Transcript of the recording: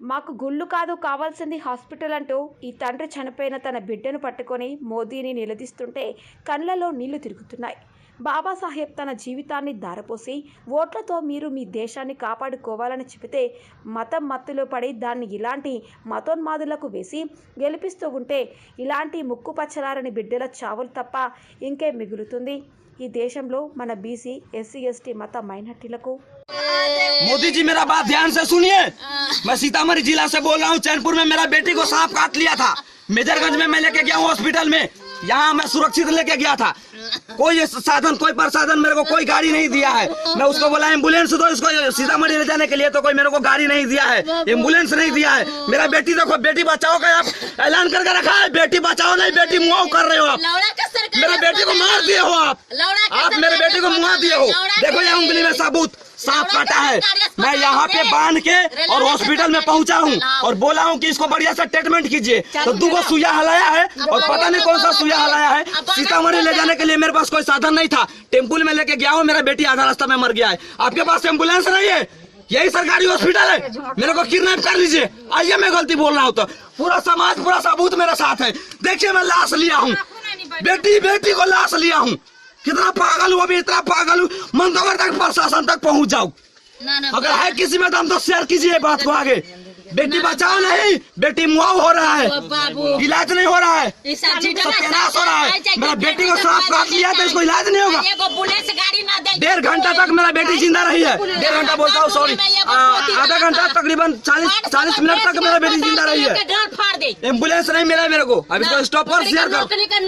మాకు గుళ్ళు కాదు కావాల్సింది హాస్పిటల్ అంటూ ఈ తండ్రి చనిపోయిన తన బిడ్డను పట్టుకొని మోదీని నిలదీస్తుంటే కళ్ళలో నీళ్ళు తిరుగుతున్నాయి. బాబాసాహెబ్ తన జీవితాన్ని దారపోసి ఓట్లతో మీరు మీ దేశాన్ని కాపాడుకోవాలని చెబితే మతం మత్తులో పడి దాన్ని ఇలాంటి మతోన్మాదులకు వేసి గెలిపిస్తూ ఉంటే ఇలాంటి ముక్కు పచ్చలారని బిడ్డల చావులు తప్ప ఇంకేం మిగులుతుంది ఈ దేశంలో మన బీసీ ఎస్సీ ఎస్టీ మత మైనార్టీలకు मोदी जी मेरा बात ध्यान से सुनिए मैं सीतामढ़ी जिला से बोल रहा हूँ चैनपुर में मेरा बेटी को सांप काट लिया था मेजरगंज में मैं लेके गया हूँ हॉस्पिटल में यहाँ मैं सुरक्षित लेके गया था। कोई साधन कोई प्रसाधन मेरे को कोई गाड़ी नहीं दिया है। मैं उसको बोला एंबुलेंस दो इसको सीतामढ़ी ले जाने के लिए तो कोई मेरे को गाड़ी नहीं दिया है। एंबुलेंस नहीं दिया है। मेरा बेटी देखो बेटी बचाओ का आप ऐलान करके रखा है। बेटी बचाओ नहीं बेटी मुआव कर रहे हो आप। मेरे बेटी को मार दिए हो आप। आप मेरे बेटी को मुआ दिए हो। देखो ये उंगली में सबूत। लौड़ा काटा है। मैं यहाँ पे बाँध के और हॉस्पिटल में पहुँचा हूँ और बोला हूँ कि इसको बढ़िया से ट्रीटमेंट कीजिए। तो दो मेरा- सुइया हलाया है और पता नहीं कौन सा सुइया हलाया है। सीतामढ़ी ले जाने के लिए मेरे पास कोई साधन नहीं था। टेम्पुल में लेके गया हूँ मेरा बेटी आधा रास्ता में मर गया है। आपके पास एंबुलेंस नहीं है? यही सरकारी हॉस्पिटल है। मेरे को किडनैप कर लीजिए। आइए मैं गलती बोल रहा हूँ तो। पूरा समाज पूरा सबूत मेरे साथ है। देखिए मैं लाश लिया हूँ। बेटी बेटी को लाश लिया हूँ। कितना पागल हूँ अभी इतना पागल हूँ मंदोगर तक प्रशासन तक पहुँच ना अगर है किसी में दम तो शेयर कीजिए बात को आगे। बेटी बचाओ नहीं बेटी मुआव हो रहा है। इलाज नहीं हो रहा है। कैलाश हो रहा है। मेरा बेटी को सांप काट लिया तो इसको इलाज नहीं होगा। डेढ़ घंटा तक मेरा बेटी ज़िंदा रही है। डेढ़ घंटा बोलता हूँ सॉरी आधा घंटा तकरीबन चालीस चालीस मिनट तक मेरा बेटी ज़िंदा रही है। एंबुलेंस नहीं मिला मेरे को। अभी तो स्टॉप पर शेयर करो।